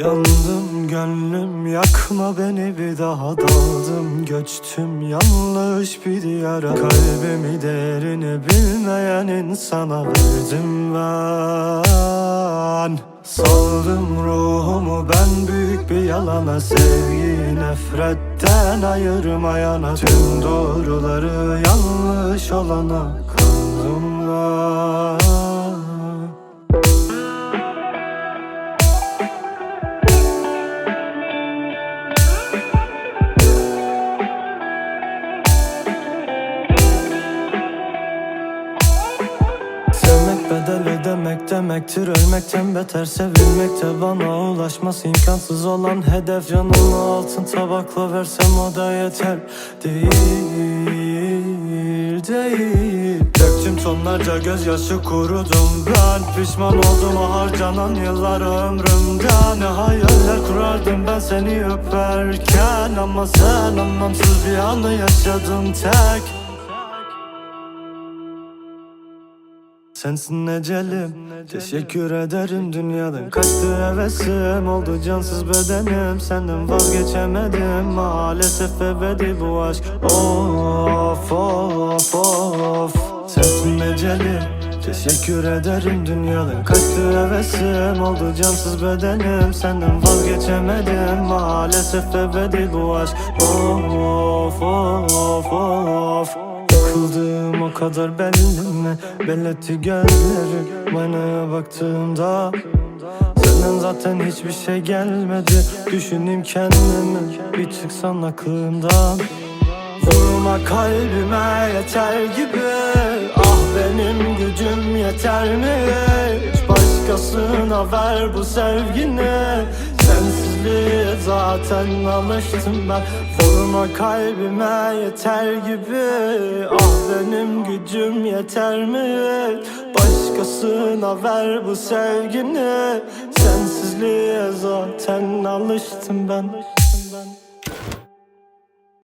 Yandım gönlüm yakma beni bir daha. Daldım Göçtüm yanlış bir diyara Kalbimi değerini bilmeyen insana verdim ben. Saldım ruhumu ben büyük bir yalana. Sevgiyi nefretten ayırmayana Tüm doğruları yanlış olana. Kandım ben bedel ödemek demektir Ölmekten beter. Sevilmekte Bana ulaşması imkansız olan hedef. Canımı altın tabakla versem o da yeter. Değil, değil. Döktüm tonlarca gözyaşı kurudum. Ben pişman oldum o harcanan yıllar ömrümden Ne hayaller kurardım ben seni öperken. Ama sen anlamsız bir anı yaşadın tek Sensin ecelim Teşekkür ederim dünyadan. Kaçtı hevesim oldu cansız bedenim. Senden vazgeçemedim Maalesef ebedi bu aşk. Of of of. Sensin ecelim Teşekkür ederim dünyadan. Kaçtı hevesim oldu cansız bedenim. Senden vazgeçemedim Maalesef ebedi bu aşk. Of of of. Yıkıldığım kadar belli? Belletti gözlerim Aynaya baktığımda Senden zaten hiçbir şey gelmedi. Düşüneyim kendimi Bir çıksan aklımdan. Vurma kalbime yeter gibi. Ah benim gücüm yeter mi? Hiç başkasına ver bu sevgini. Sensizliğe zaten alıştım ben. Vurma kalbime yeter gibi. Ah benim gücüm yeter mi? Başkasına ver bu sevgini Sensizliğe zaten alıştım ben